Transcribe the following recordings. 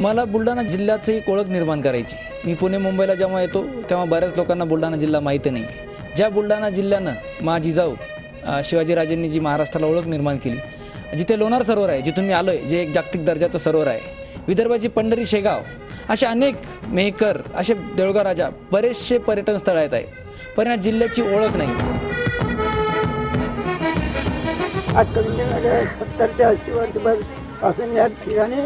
मला बुलढाणा जिल्ह्याची एक ओळख निर्माण करायची. मी पुणे मुंबईला जेव्हा येतो तेव्हा बऱ्याच लोकांना बुलढाणा जिल्हा माहिती नाही. ज्या बुलढाणा जिल्ह्यानं मा जिजाऊ शिवाजीराजेंनी जी महाराष्ट्राला ओळख निर्माण केली जिथे लोणार सरोवर आहे जिथून मी आलो आहे जे एक जागतिक दर्जाचं सरोवर आहे विदर्भाची पंढरी शेगाव असे अनेक मेहकर असे देऊळगाव राजा बरेचसे पर्यटन स्थळ आहेत. आहे पण या जिल्ह्याची ओळख नाही. आज कमी म्हणजे सत्तर ते ऐंशी वर्षभरपासून या ठिकाणी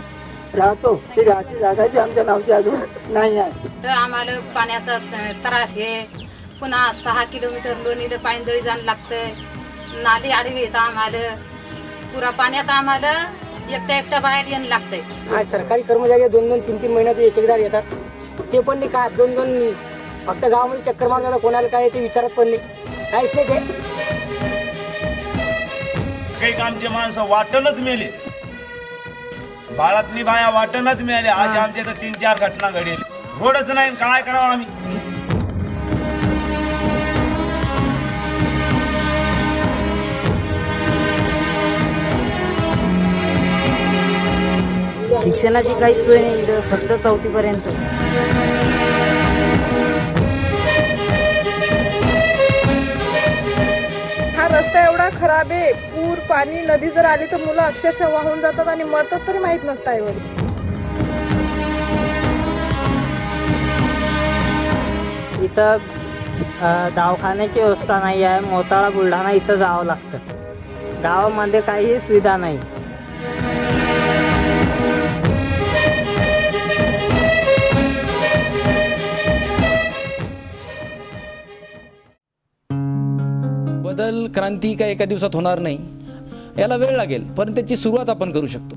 राहतो. ती राहती जागा बी आमच्या नावची अजून नाही आहे. तर आम्हाला पाण्याचा त्रास आहे. पुन्हा सहा किलोमीटर लोणीला पायंदळी जाणं लागतंय. नाली आडवी येतं आम्हाला. पुरा पाण्यात आम्हाला एकट्या एकट्या बाहेर येणं लागतंय. आज सरकारी कर्मचारी दोन दोन तीन तीन महिन्याचे एक एकदा येतात. ते पण नाही काय दोन दोन फक्त गावामध्ये चक्कर मारून कोणाला काय ते विचारत पण नाही. काहीच नाही ते. काही आमचे माणसं वाटणच मेले. बाळातली बाया वाटणच मिळाले असे आमच्या इथं तीन चार घटना घडेल रोडच नाही काय करावं आम्ही? शिक्षणाची काही सोय नाही फक्त चौथीपर्यंत. खराब आहे पूर पाणी नदी जर आली तर मुलं अक्षरशः वाहून जातात आणि मरतात तरी माहीत नसतं आईवडील इथं दवाखान्याची व्यवस्था नाही आहे. मोताळा बुलढाणा इथं जावं लागतं. गावामध्ये काहीही सुविधा नाही. बदल क्रांती काय एका दिवसात होणार नाही याला वेळ लागेल पण त्याची सुरुवात आपण करू शकतो.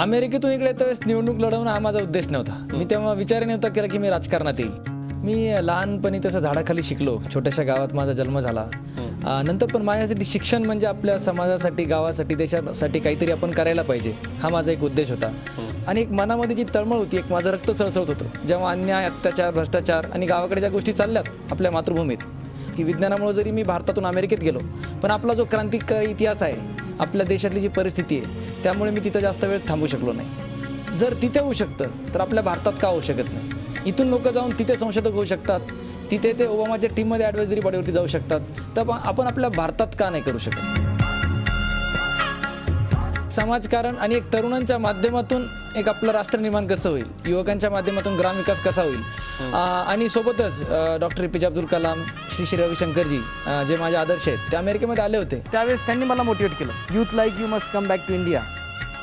अमेरिकेतून इकडे त्यावेळेस निवडणूक लढवणं हा माझा उद्देश नव्हता. मी तेव्हा विचार नव्हता केला की मी राजकारणात येईल. मी लहानपणी तसं झाडाखाली शिकलो. छोट्याशा गावात माझा जन्म झाला. नंतर पण माझ्यासाठी शिक्षण म्हणजे आपल्या समाजासाठी गावासाठी देशासाठी काहीतरी आपण करायला पाहिजे हा माझा एक उद्देश होता. आणि एक मनामध्ये जी तळमळ होती एक माझं रक्त सळसळत होतं. जेव्हा अन्याय अत्याचार भ्रष्टाचार आणि गावाकडे ज्या गोष्टी चालल्यात आपल्या मातृभूमीत की विज्ञानामुळे जरी मी भारतातून अमेरिकेत गेलो पण आपला जो क्रांतिकारी इतिहास आहे आपल्या देशातली जी परिस्थिती आहे त्यामुळे मी तिथं जास्त वेळ थांबू शकलो नाही. जर तिथे होऊ शकतं तर आपल्या भारतात का होऊ शकत नाही? इथून लोक जाऊन तिथे संशोधक होऊ शकतात तिथे ते ओबामाच्या टीममध्ये ॲडवायझरी बॉडीवरती जाऊ शकतात तर आपण- आपण आपल्या भारतात का नाही करू शकत? समाजकारण आणि एक तरुणांच्या माध्यमातून एक आपलं राष्ट्र निर्माण कसं होईल? युवकांच्या माध्यमातून ग्रामविकास कसा होईल? आणि सोबतच डॉक्टर ए पी जे अब्दुल कलाम श्री श्री रविशंकरजी जे माझे आदर्श आहेत ते अमेरिकेमध्ये आले होते. त्यावेळेस त्यांनी मला मोटिवेट केलं. Youth like you must come back to India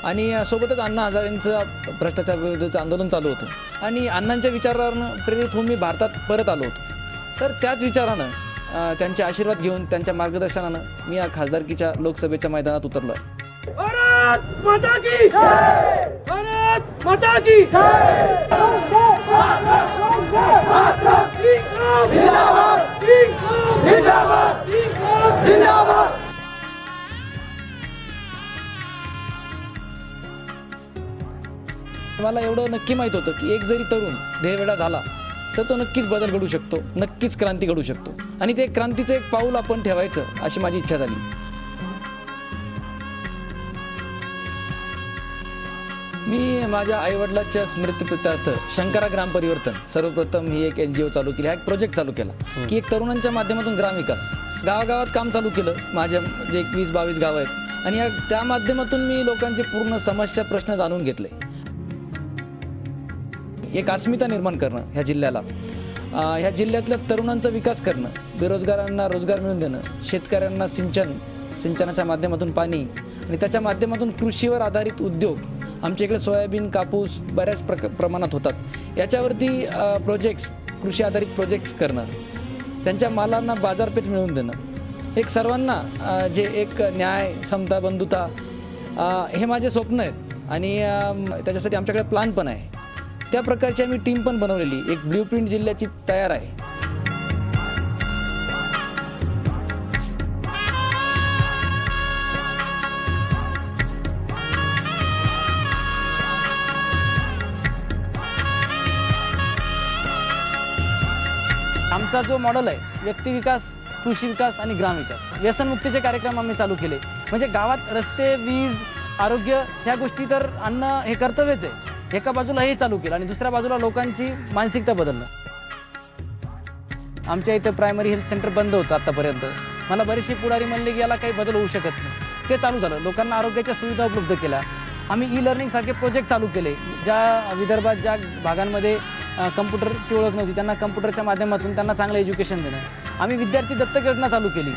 आणि सोबतच अण्णा हजारेंचं भ्रष्टाचार विरोधाचं आंदोलन चालू होतं. आणि अण्णांच्या विचारानं प्रेरित होऊन मी भारतात परत आलो होतो. तर त्याच विचारानं त्यांचे आशीर्वाद घेऊन त्यांच्या मार्गदर्शनानं मी या खासदारकीच्या लोकसभेच्या मैदानात उतरलो. आहे मला एवढं नक्की माहीत होतं की एक जरी तरुण ध्येयवेळा झाला तर तो नक्कीच बदल घडू शकतो नक्कीच क्रांती घडू शकतो. आणि ते क्रांतीचं एक पाऊल आपण ठेवायचं अशी माझी इच्छा झाली. मी माझ्या आईवडिलांच्या स्मृतीप्रित्यर्थ शंकरा ग्राम परिवर्तन. सर्वप्रथम ही एक एन जी ओ चालू केली. हा एक प्रोजेक्ट चालू केला. की एक तरुणांच्या माध्यमातून ग्रामविकास. गावागावात काम चालू केलं. माझ्या जे एकवीस बावीस गाव आहेत. आणि या त्या माध्यमातून मी लोकांचे पूर्ण समस्या प्रश्न जाणून घेतले. एक अस्मिता निर्माण करणं ह्या जिल्ह्याला. ह्या जिल्ह्यातल्या तरुणांचा विकास करणं. बेरोजगारांना रोजगार मिळवून देणं. शेतकऱ्यांना सिंचन सिंचनाच्या माध्यमातून पाणी आणि त्याच्या माध्यमातून कृषीवर आधारित उद्योग आमच्या इकडे सोयाबीन कापूस बऱ्याच प्रक प्रमाणात होतात. याच्यावरती प्रोजेक्ट्स कृषी आधारित प्रोजेक्ट्स करणं त्यांच्या मालांना बाजारपेठ मिळवून देणं एक सर्वांना जे एक न्याय समता बंधुता हे माझे स्वप्न आहेत. आणि त्याच्यासाठी आमच्याकडे प्लान पण आहे. त्या प्रकारची आम्ही टीम पण बनवलेली. एक ब्ल्यू प्रिंट जिल्ह्याची तयार आहे. आमचा जो मॉडेल आहे व्यक्ती विकास कृषी विकास आणि ग्रामविकास व्यसनमुक्तीचे कार्यक्रम आम्ही चालू केले. म्हणजे गावात रस्ते वीज आरोग्य ह्या गोष्टी तर आणणं हे कर्तव्यच आहे. एका बाजूला हे चालू केलं आणि दुसऱ्या बाजूला लोकांची मानसिकता बदलणं. आमच्या इथं प्रायमरी हेल्थ सेंटर बंद होतं आत्तापर्यंत मला बरेचसे पुढारी म्हणले की याला काही बदल होऊ शकत नाही. ते चालू झालं. लोकांना आरोग्याच्या सुविधा उपलब्ध केल्या. आम्ही ई लर्निंगसारखे प्रोजेक्ट चालू केले. ज्या विदर्भात ज्या भागांमध्ये कम्प्युटरची ओळख नव्हती. त्यांना कम्प्युटरच्या माध्यमातून त्यांना चांगलं एज्युकेशन देणं आम्ही विद्यार्थी दत्तक योजना चालू केली.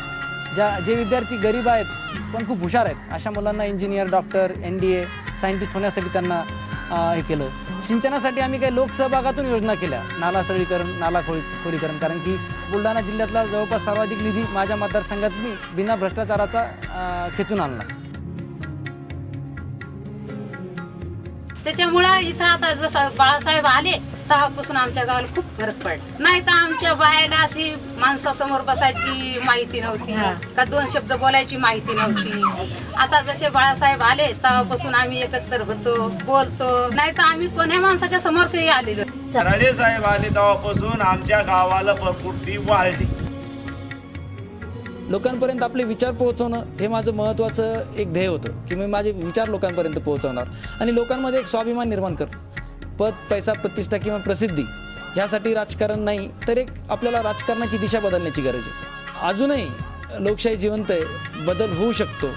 ज्या जे विद्यार्थी गरीब आहेत पण खूप हुशार आहेत अशा मुलांना engineer doctor N D A scientist होण्यासाठी त्यांना हे केलं. सिंचनासाठी आम्ही काही लोकसहभागातून योजना केल्या. नाला स्थळीकरण नाला खोली खोलीकरण. कारण की बुलढाणा जिल्ह्यातला जवळपास सर्वाधिक निधी माझ्या मतदारसंघात मी बिना भ्रष्टाचाराचा खेचून आणला. त्याच्यामुळं इथं आता जसं बाळासाहेब आले तेव्हापासून आमच्या गावाला खूप फरक पडला. नाही तर आमच्या बायाला अशी माणसासमोर बसायची माहिती नव्हती का दोन शब्द बोलायची माहिती नव्हती. आता जसे बाळासाहेब आले तेव्हापासून आम्ही एकत्र होतो बोलतो. नाही तर आम्ही कोण्या माणसाच्या समोर काही आलेलो राणे साहेब आले तेव्हापासून आमच्या गावाला प्रकृती वाढली. लोकांपर्यंत आपले विचार पोहोचवणं हे माझं महत्त्वाचं एक ध्येय होतं की मी माझे विचार लोकांपर्यंत पोहोचवणार आणि लोकांमध्ये एक स्वाभिमान निर्माण कर पद पैसा प्रतिष्ठा किंवा प्रसिद्धी ह्यासाठी राजकारण नाही तर एक आपल्याला राजकारणाची दिशा बदलण्याची गरज आहे. अजूनही लोकशाही जिवंत आहे बदल होऊ शकतो.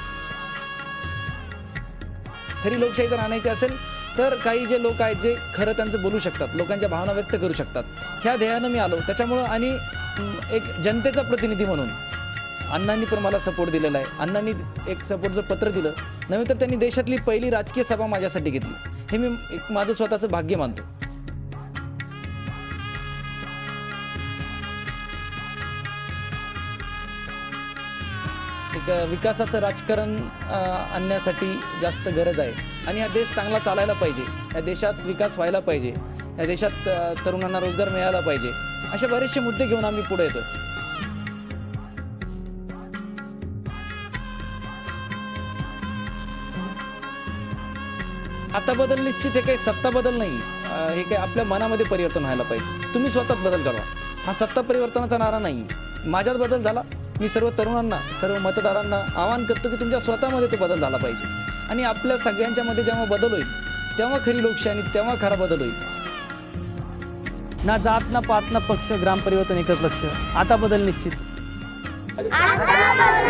खरी लोकशाही जर आणायची असेल तर काही जे लोक आहेत जे खरं त्यांचं बोलू शकतात लोकांच्या भावना व्यक्त करू शकतात. ह्या ध्येयानं मी आलो. त्याच्यामुळं आणि एक जनतेचा प्रतिनिधी म्हणून अण्णांनी पण मला सपोर्ट दिलेला आहे. अण्णांनी एक सपोर्टचं पत्र दिलं. नव्हे तर त्यांनी देशातली पहिली राजकीय सभा माझ्यासाठी घेतली. हे मी एक माझं स्वतःचं भाग्य मानतो. एक विकासाचं राजकारण आणण्यासाठी जास्त गरज आहे. आणि हा देश चांगला चालायला पाहिजे. या देशात विकास व्हायला पाहिजे. या देशात तरुणांना रोजगार मिळाला पाहिजे. असे बरेचसे मुद्दे घेऊन आम्ही पुढे येतो आता बदल निश्चित हे काही सत्ता बदल नाही. हे काही आपल्या मनामध्ये परिवर्तन व्हायला पाहिजे. तुम्ही स्वतःच बदल घडवा. हा सत्ता परिवर्तनाचा नारा नाही माझ्यात बदल झाला मी सर्व तरुणांना सर्व मतदारांना आवाहन करतो की तुमच्या स्वतःमध्ये तो बदल झाला पाहिजे. आणि आपल्या सगळ्यांच्या मध्ये जेव्हा बदल होईल तेव्हा खरी लोकशाही तेव्हा खरा बदल होईल. ना जात ना पात ना पक्ष ग्राम परिवर्तन एकच लक्ष आता बदल निश्चित. आता बदल निश्चित